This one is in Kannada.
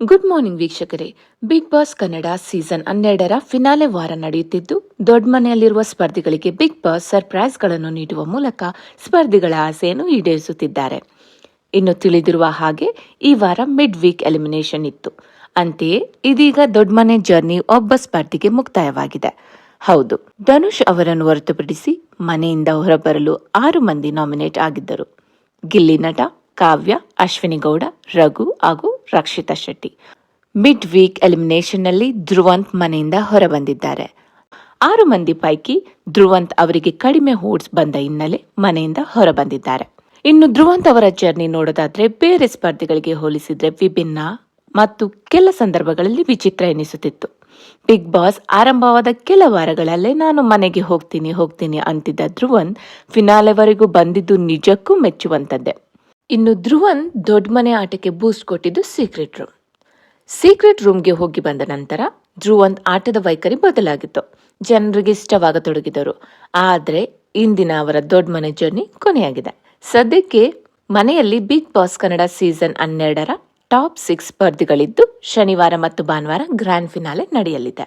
ಗುಡ್ ಮಾರ್ನಿಂಗ್ ವೀಕ್ಷಕರೇ. ಬಿಗ್ ಬಾಸ್ ಕನ್ನಡ ಸೀಸನ್ ಹನ್ನೆರಡರ ಫಿನಾಲೆ ವಾರ ನಡೆಯುತ್ತಿದ್ದು, ದೊಡ್ಡ ಮನೆಯಲ್ಲಿರುವ ಸ್ಪರ್ಧಿಗಳಿಗೆ ಬಿಗ್ ಬಾಸ್ ಸರ್ಪ್ರೈಸ್ಗಳನ್ನು ನೀಡುವ ಮೂಲಕ ಸ್ಪರ್ಧಿಗಳ ಆಸೆಯನ್ನು ಈಡೇರಿಸುತ್ತಿದ್ದಾರೆ. ಇನ್ನು ತಿಳಿದಿರುವ ಹಾಗೆ, ಈ ವಾರ ಮಿಡ್ ವೀಕ್ ಎಲಿಮಿನೇಷನ್ ಇತ್ತು. ಅಂತೆಯೇ, ಇದೀಗ ದೊಡ್ಡ ಮನೆ ಜರ್ನಿ ಒಬ್ಬ ಸ್ಪರ್ಧಿಗೆ ಮುಕ್ತಾಯವಾಗಿದೆ. ಹೌದು, ಧನುಷ್ ಅವರನ್ನು ಹೊರತುಪಡಿಸಿ ಮನೆಯಿಂದ ಹೊರಬರಲು ಆರು ಮಂದಿ ನಾಮಿನೇಟ್ ಆಗಿದ್ದರು. ಗಿಲ್ಲಿ ನಟ, ಕಾವ್ಯ, ಅಶ್ವಿನಿ ಗೌಡ, ರಘು ಹಾಗೂ ರಕ್ಷಿತಾ ಶೆಟ್ಟಿ. ಮಿಡ್ ವೀಕ್ ಎಲಿಮಿನೇಷನ್ನಲ್ಲಿ ಧ್ರುವಂತ್ ಮನೆಯಿಂದ ಹೊರಬಂದಿದ್ದಾರೆ. ಆರು ಮಂದಿ ಪೈಕಿ ಧ್ರುವಂತ್ ಅವರಿಗೆ ಕಡಿಮೆ ಹೋಡ್ಸ್ ಬಂದ ಹಿನ್ನೆಲೆ ಮನೆಯಿಂದ ಹೊರಬಂದಿದ್ದಾರೆ. ಇನ್ನು ಧ್ರುವಂತ್ ಅವರ ಜರ್ನಿ ನೋಡೋದಾದ್ರೆ ಬೇರೆ ಸ್ಪರ್ಧಿಗಳಿಗೆ ಹೋಲಿಸಿದ್ರೆ ವಿಭಿನ್ನ ಮತ್ತು ಕೆಲ ಸಂದರ್ಭಗಳಲ್ಲಿ ವಿಚಿತ್ರ ಎನಿಸುತ್ತಿತ್ತು. ಬಿಗ್ ಬಾಸ್ ಆರಂಭವಾದ ಕೆಲ ವಾರಗಳಲ್ಲೇ ನಾನು ಮನೆಗೆ ಹೋಗ್ತೀನಿ ಹೋಗ್ತೀನಿ ಅಂತಿದ್ದ ಧ್ರುವಂತ್ ಫಿನಾಲೆವರೆಗೂ ಬಂದಿದ್ದು ನಿಜಕ್ಕೂ ಮೆಚ್ಚುವಂತದ್ದೇ. ಇನ್ನು ಧ್ರುವನ್ ದೊಡ್ಡ ಮನೆ ಆಟಕ್ಕೆ ಬೂಸ್ಟ್ ಕೊಟ್ಟಿದ್ದು ಸೀಕ್ರೆಟ್ ರೂಮ್ ಸೀಕ್ರೆಟ್ ರೂಮ್ಗೆ ಹೋಗಿ ಬಂದ ನಂತರ ಧ್ರುವನ್ ಆಟದ ವೈಖರಿ ಬದಲಾಗಿತ್ತು. ಜನರಿಗೆ ಇಷ್ಟವಾಗತೊಡಗಿದರು. ಆದರೆ ಇಂದಿನ ಅವರ ದೊಡ್ಡ ಮನೆ ಜರ್ನಿ ಕೊನೆಯಾಗಿದೆ. ಸದ್ಯಕ್ಕೆ ಮನೆಯಲ್ಲಿ ಬಿಗ್ ಬಾಸ್ ಕನ್ನಡ ಸೀಸನ್ ಹನ್ನೆರಡರ ಟಾಪ್ ಸಿಕ್ಸ್ ಸ್ಪರ್ಧಿಗಳಿದ್ದು ಶನಿವಾರ ಮತ್ತು ಭಾನುವಾರ ಗ್ರ್ಯಾಂಡ್ ಫಿನಾಲೆ ನಡೆಯಲಿದೆ.